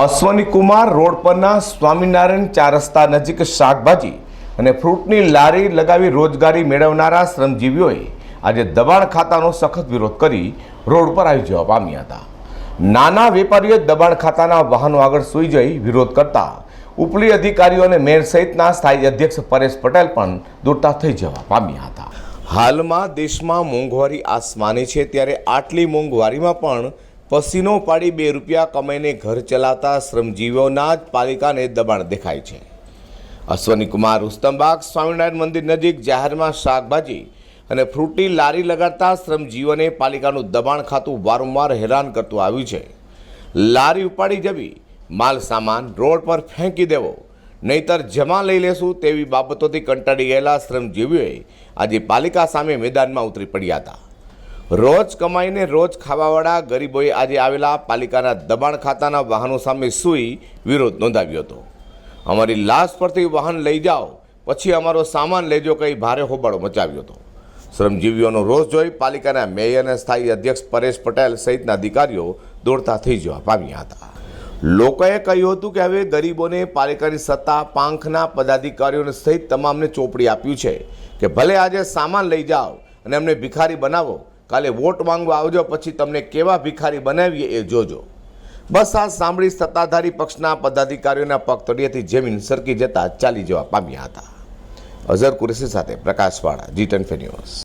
અશ્વની Kumar road પરના સ્વામિનારાયણ ચાર રસ્તા નજીક શાકભાજી અને ફ્રૂટની લારી લગાવી રોજગારી મેળવનારા શ્રમજીવીઓએ આજે દબાણ ખાતાનો સખત વિરોધ કરી રોડ પર આવી જવા પામ્યા હતા. નાના વેપારીઓએ દબાણ ખાતાના વાહનો આગળ સૂઈ જઈ વિરોધ કરતા ઉપલી અધિકારીઓ અને મેયર સહિતના સ્થાયી અધ્યક્ષ પરેશ પટેલ પણ દોડતા થઈ જવા પામ્યા હતા. હાલમાં દેશમાં મોંઘવારી આસમાને છે, ત્યારે આટલી મોંઘવારીમાં પણ પસીનો પાડી બે રૂપિયા કમાઈને ઘર ચલાવતા શ્રમજીવીઓના જ પાલિકાને દબાણ દેખાય છે. અશ્વની કુમાર રુસ્તમબાગ સ્વામિનારાયણ મંદિર નજીક જાહેરમાં શાકભાજી અને ફ્રૂટી લારી લગાડતા શ્રમજીવીઓને પાલિકાનું દબાણ ખાતું વારંવાર હેરાન કરતું આવ્યું છે. લારી ઉપાડી જવી, માલ સામાન રોડ પર ફેંકી દેવો, નહીતર જમા લઈ લેશું તેવી બાબતોથી કંટાળી ગયેલા શ્રમજીવીઓએ આજે પાલિકા સામે મેદાનમાં ઉતરી પડ્યા હતા. રોજ કમાઈને રોજ ખાવાવાળા ગરીબોએ આજે આવેલા પાલિકાના દબાણ ખાતાના વાહનો સામે સૂઈ વિરોધ નોંધાવ્યો હતો. અમારી લાશ પરથી વાહન લઈ જાઓ, પછી અમારો સામાન લેજો કંઈ ભારે હોબાળો મચાવ્યો હતો. શ્રમજીવીઓનો રોષ જોઈ પાલિકાના મેયર અને સ્થાયી અધ્યક્ષ પરેશ પટેલ સહિતના અધિકારીઓ દોડતા થઈ જવા પામ્યા હતા. લોકોએ કહ્યું હતું કે હવે ગરીબોને પાલિકાની સત્તા, પાંખના પદાધિકારીઓને સહિત તમામને ચોપડી આપ્યું છે કે ભલે આજે સામાન લઈ જાઓ અને અમને ભિખારી બનાવો કાલે વોટ માંગવા આવજો, પછી તમને કેવા ભિખારી બનાવીએ એ જોજો. બસ આ સાંભળી સત્તાધારી પક્ષના પદાધિકારીઓના પગ તળિયેથી જમીન સરકી જતા ચાલી જવા પામ્યા હતા. અઝર કુરેશી સાથે પ્રકાશવાળા જી ટેન ન્યૂઝ.